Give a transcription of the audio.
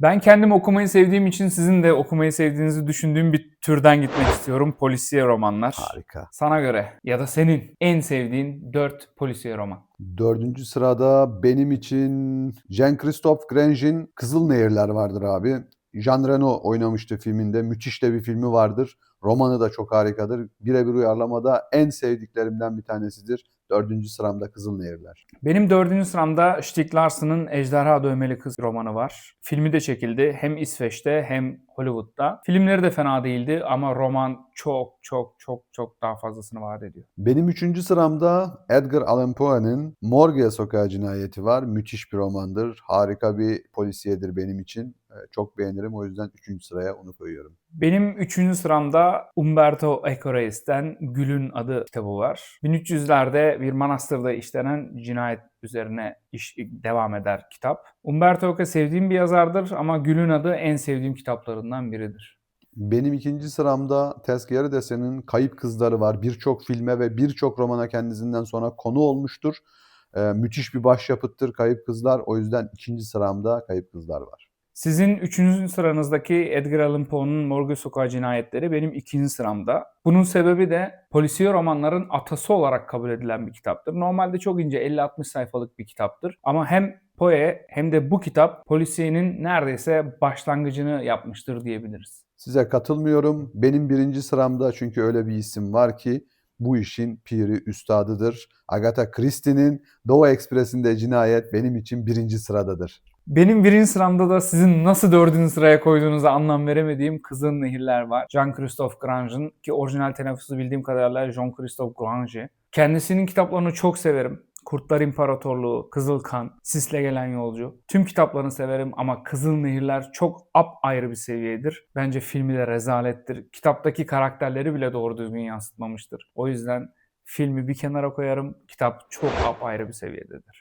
Ben kendim okumayı sevdiğim için sizin de okumayı sevdiğinizi düşündüğüm bir türden gitmek istiyorum. Polisiye romanlar. Harika. Sana göre ya da senin en sevdiğin 4 polisiye roman. Dördüncü sırada benim için Jean-Christophe Grange'in Kızıl Nehirler vardır abi. Jean Reno oynamıştı filminde. Müthiş de bir filmi vardır. Romanı da çok harikadır. Birebir uyarlamada en sevdiklerimden bir tanesidir. Dördüncü sıramda Kızıl Nehirler. Benim dördüncü sıramda Stieg Larsson'ın Ejderha Dövmeli Kız romanı var. Filmi de çekildi hem İsveç'te hem Hollywood'da. Filmleri de fena değildi ama roman çok çok çok çok daha fazlasını vaat ediyor. Benim üçüncü sıramda Edgar Allan Poe'nin Morgue Sokağı Cinayeti var. Müthiş bir romandır. Harika bir polisiyedir benim için. Ee, Çok beğenirim. O yüzden üçüncü sıraya onu koyuyorum. Benim üçüncü sıramda Umberto Eco Reis'ten Gül'ün adı kitabı var. 1300'lerde bir manastırda işlenen cinayet üzerine iş, devam eder kitap. Umberto Eco sevdiğim bir yazardır ama Gül'ün adı en sevdiğim kitaplarından biridir. Benim ikinci sıramda Tezkere Desen'in Kayıp Kızları var. Birçok filme ve birçok romana kendisinden sonra konu olmuştur. Ee, müthiş bir başyapıttır Kayıp Kızlar. O yüzden ikinci sıramda Kayıp Kızlar var. Sizin üçüncü sıranızdaki Edgar Allan Poe'nun Morgue Sokağı Cinayetleri benim ikinci sıramda. Bunun sebebi de polisiye romanların atası olarak kabul edilen bir kitaptır. Normalde çok ince 50-60 sayfalık bir kitaptır. Ama hem Poe hem de bu kitap polisiyenin neredeyse başlangıcını yapmıştır diyebiliriz. Size katılmıyorum. Benim birinci sıramda çünkü öyle bir isim var ki bu işin piri üstadıdır. Agatha Christie'nin Doğu Ekspresi'nde cinayet benim için birinci sıradadır. Benim birinci sıramda da sizin nasıl dördüncü sıraya koyduğunuza anlam veremediğim Kızıl Nehirler var. Jean-Christophe Grange'ın ki orijinal telaffuzu bildiğim kadarıyla Jean-Christophe Grange. Kendisinin kitaplarını çok severim. Kurtlar İmparatorluğu, Kızıl Kan, Sisle Gelen Yolcu. Tüm kitaplarını severim ama Kızıl Nehirler çok up ayrı bir seviyedir. Bence filmi de rezalettir. Kitaptaki karakterleri bile doğru düzgün yansıtmamıştır. O yüzden filmi bir kenara koyarım. Kitap çok up ayrı bir seviyededir.